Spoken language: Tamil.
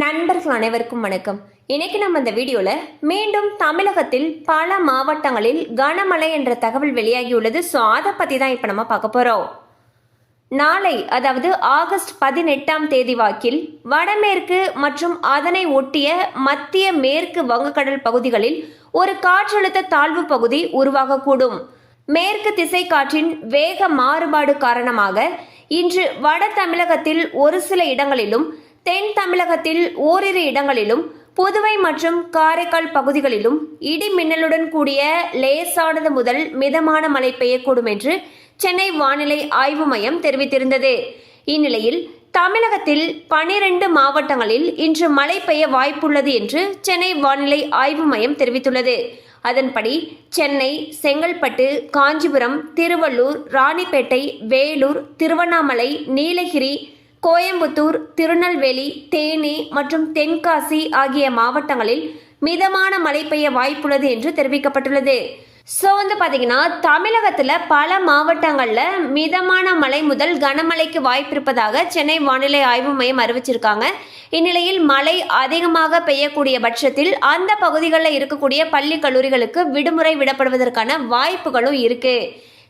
நண்பர்கள் அனைவருக்கும் வணக்கம். இன்னைக்கு நம்ம இந்த வீடியோல மீண்டும் தமிழகத்தில் பல மாவட்டங்களில் கனமழை என்ற தகவல் வெளியாகியுள்ளது. ஸோ அதை பத்தி தான் இப்போ நம்ம பார்க்க போறோம். நாளை அதாவது ஆகஸ்ட் பதினெட்டாம் தேதி வாக்கில் வடமேற்கு மற்றும் அதனை ஒட்டிய மத்திய மேற்கு வங்கக்கடல் பகுதிகளில் ஒரு காற்றழுத்த தாழ்வு பகுதி உருவாகக்கூடும். மேற்கு திசை காற்றின் வேக மாறுபாடு காரணமாக இன்று வட தமிழகத்தில் ஒரு சில இடங்களிலும் தென் தமிழகத்தில் ஓரிரு இடங்களிலும் புதுவை மற்றும் காரைக்கால் பகுதிகளிலும் இடி மின்னலுடன் கூடிய லேசானது முதல் மிதமான மழை பெய்யக்கூடும் என்று சென்னை வானிலை ஆய்வு மையம் தெரிவித்திருந்தது. இந்நிலையில் தமிழகத்தில் பனிரெண்டு மாவட்டங்களில் இன்று மழை பெய்ய வாய்ப்புள்ளது என்று சென்னை வானிலை ஆய்வு மையம் தெரிவித்துள்ளது. அதன்படி சென்னை செங்கல்பட்டு காஞ்சிபுரம் திருவள்ளூர் ராணிப்பேட்டை வேலூர் திருவண்ணாமலை நீலகிரி கோயம்புத்தூர் திருநெல்வேலி தேனி மற்றும் தென்காசி ஆகிய மாவட்டங்களில் மிதமான மழை பெய்ய வாய்ப்புள்ளது என்று தெரிவிக்கப்பட்டுள்ளது. ஸோ வந்து பார்த்தீங்கன்னா தமிழகத்தில் பல மாவட்டங்களில் மிதமான மழை முதல் கனமழைக்கு வாய்ப்பு இருப்பதாக சென்னை வானிலை ஆய்வு மையம் அறிவிச்சிருக்காங்க. இந்நிலையில் மழை அதிகமாக பெய்யக்கூடிய பட்சத்தில் அந்த பகுதிகளில் இருக்கக்கூடிய பள்ளி கல்லூரிகளுக்கு விடுமுறை விடப்படுவதற்கான வாய்ப்புகளும் இருக்குது